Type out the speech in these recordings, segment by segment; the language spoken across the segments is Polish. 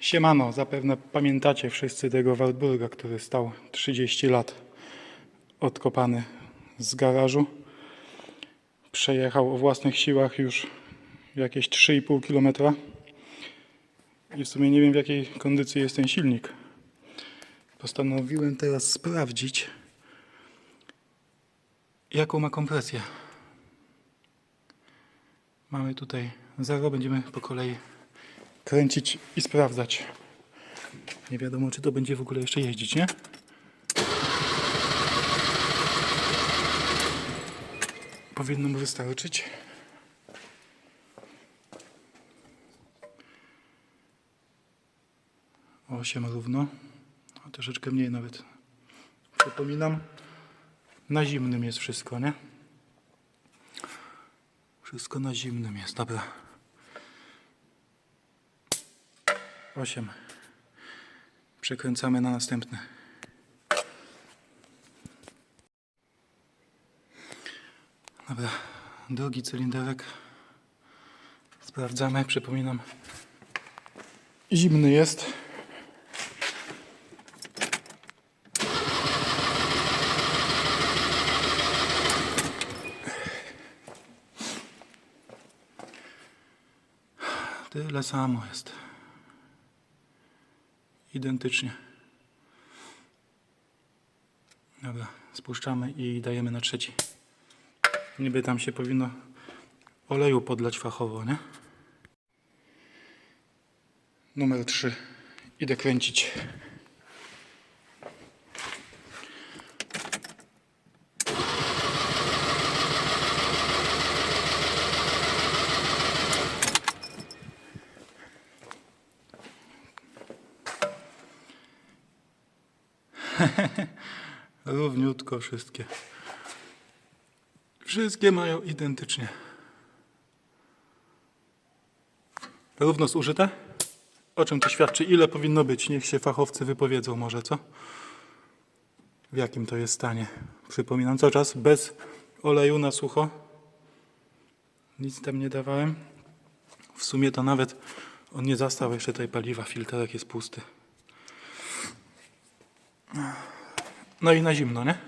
Siemano, zapewne pamiętacie wszyscy tego Wartburga, który stał 30 lat odkopany z garażu. Przejechał o własnych siłach już jakieś 3,5 km. I w sumie nie wiem w jakiej kondycji jest ten silnik. Postanowiłem teraz sprawdzić, jaką ma kompresję. Mamy tutaj zero, będziemy po kolei kręcić i sprawdzać. Nie wiadomo, czy to będzie w ogóle jeszcze jeździć, nie? Powinno mu wystarczyć. Osiem równo. A troszeczkę mniej nawet. Przypominam, na zimnym jest wszystko, nie? Wszystko na zimnym jest, dobra. 8. Przekręcamy na następny. Dobra, drugi cylinderek. Sprawdzamy, przypominam. Zimny jest. Tyle samo jest. Identycznie. Dobra, spuszczamy i dajemy na trzeci. Niby tam się powinno oleju podlać fachowo, nie? Numer 3. Idę kręcić. Równiutko wszystkie. Wszystkie mają identycznie. Równo zużyte? O czym to świadczy? Ile powinno być? Niech się fachowcy wypowiedzą może, co? W jakim to jest stanie? Przypominam cały czas bez oleju na sucho. Nic tam nie dawałem. W sumie to nawet on nie zastał jeszcze tej paliwa. Filterek jest pusty. No i na zimno, nie?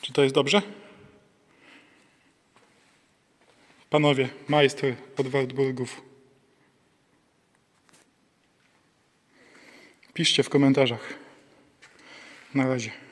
Czy to jest dobrze? Panowie, majster od Wartburgów. Piszcie w komentarzach. Na razie.